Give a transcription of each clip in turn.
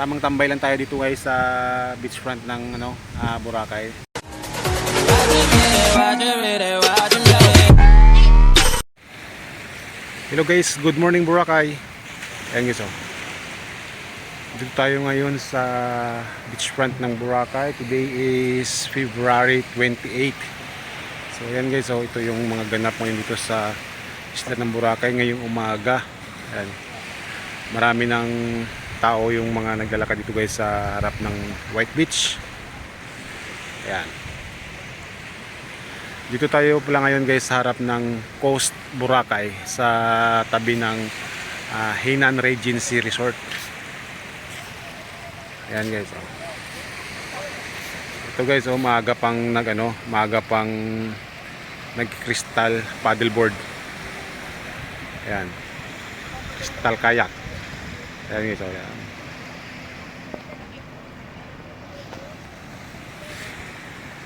Tamang tambay lang tayo dito guys sa beachfront ng ano, ah, Boracay. Hello guys, good morning Boracay. Ayan guys oh. Dito tayo ngayon sa beachfront ng Boracay. Today is February 28. So ayan guys oh, ito yung mga ganap ngayon dito sa isla ng Boracay ngayong umaga. Ayan. Marami ng tao yung mga naglalakad dito guys sa harap ng White Beach. Ayan. Dito tayo pala ngayon guys sa harap ng Coast Boracay sa tabi ng ah, Hainan Regency Resort. Ayan guys. Oh. Ito guys, oh, maaga pang nag ano, maaga pang nag-crystal paddleboard. Ayan. Crystal kayak. Ayan guys, ayan.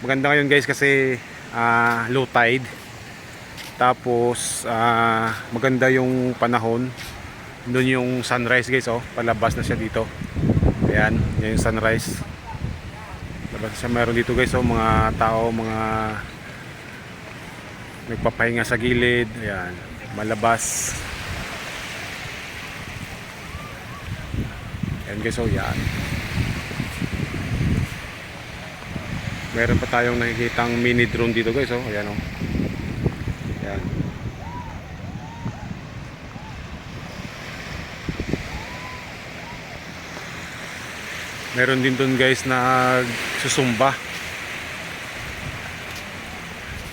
Maganda ngayon guys kasi ah, low tide. Tapos ah, maganda yung panahon. Doon yung sunrise guys oh, palabas na siya dito. Ayan, yan yung sunrise. Labas siya meron dito guys oh, mga tao, mga nagpapahinga sa gilid. Ayan, malabas. Ayan guys oh, yan. Meron pa tayong nakikitang mini drone dito guys oh. Ayan oh. Ayan. Meron din doon guys na susumba.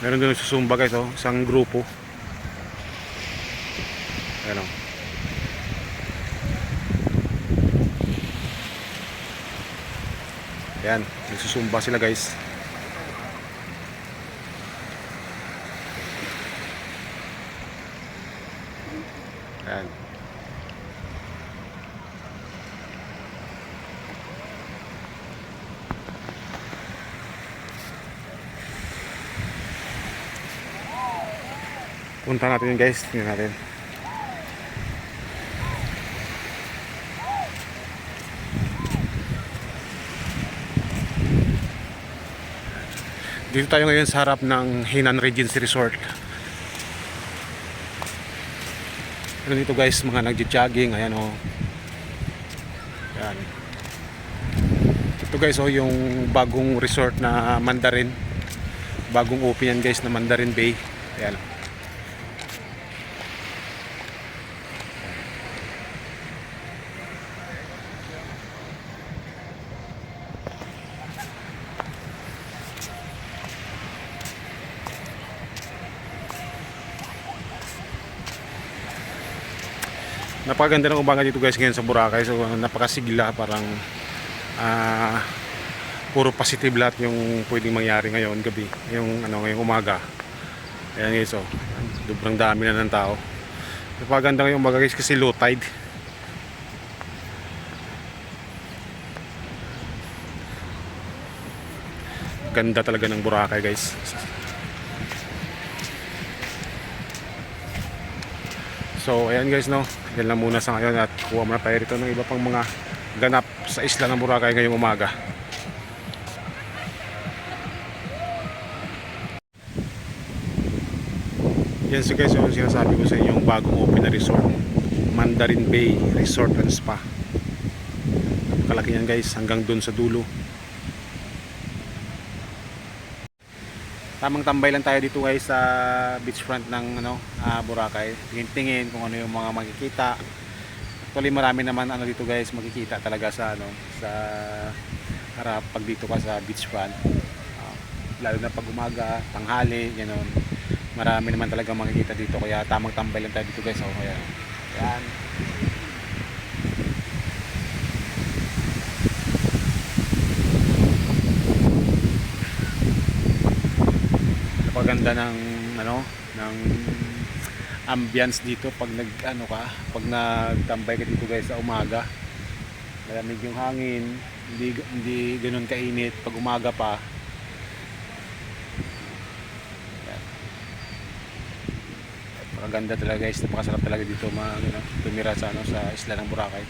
Meron din susumba guys oh, isang grupo. Ayan oh. Ayan, nagsusumba sila guys. Ayan. Punta natin yun guys, tingnan natin. Dito tayo ngayon sa harap ng Hinan Regency Resort. Ano dito guys, mga nagja-jogging, ayan oh. Ayan. Ito guys oh, yung bagong resort na Mandarin. Bagong open yan guys na Mandarin Bay. Ayan. Napakaganda ng umaga dito guys ngayon sa Boracay. So napakasigla parang ah puro positive lahat yung pwedeng mangyari ngayon gabi, yung ano ngayong umaga. Ayan guys oh. Sobrang dami na ng tao. Napakaganda ngayong umaga guys kasi low tide. Ganda talaga ng Boracay guys. So ayan guys no, yan lang muna sa ngayon at kuha muna tayo rito ng iba pang mga ganap sa isla ng Boracay ngayong umaga. Yan so guys yung sinasabi ko sa inyo yung bagong open na resort. Mandarin Bay Resort and Spa. Kalaki yan guys hanggang dun sa dulo. Tamang tambay lang tayo dito guys sa beachfront ng ano, ah, Boracay. Tingin-tingin kung ano yung mga makikita. Actually marami naman ano dito guys makikita talaga sa ano sa harap pag dito ka sa beachfront. Ah, lalo na pag umaga, tanghali, ganoon. Marami naman talaga makikita dito kaya tamang tambay lang tayo dito guys. Oh, kaya yan. Napaganda ng ano ng ambience dito pag nag ano ka pag nagtambay ka dito guys sa umaga. Malamig yung hangin hindi hindi ganoon kainit. Pag umaga pa. Napakaganda talaga guys napakasarap talaga dito mga ano, tumira sa ano sa isla ng Boracay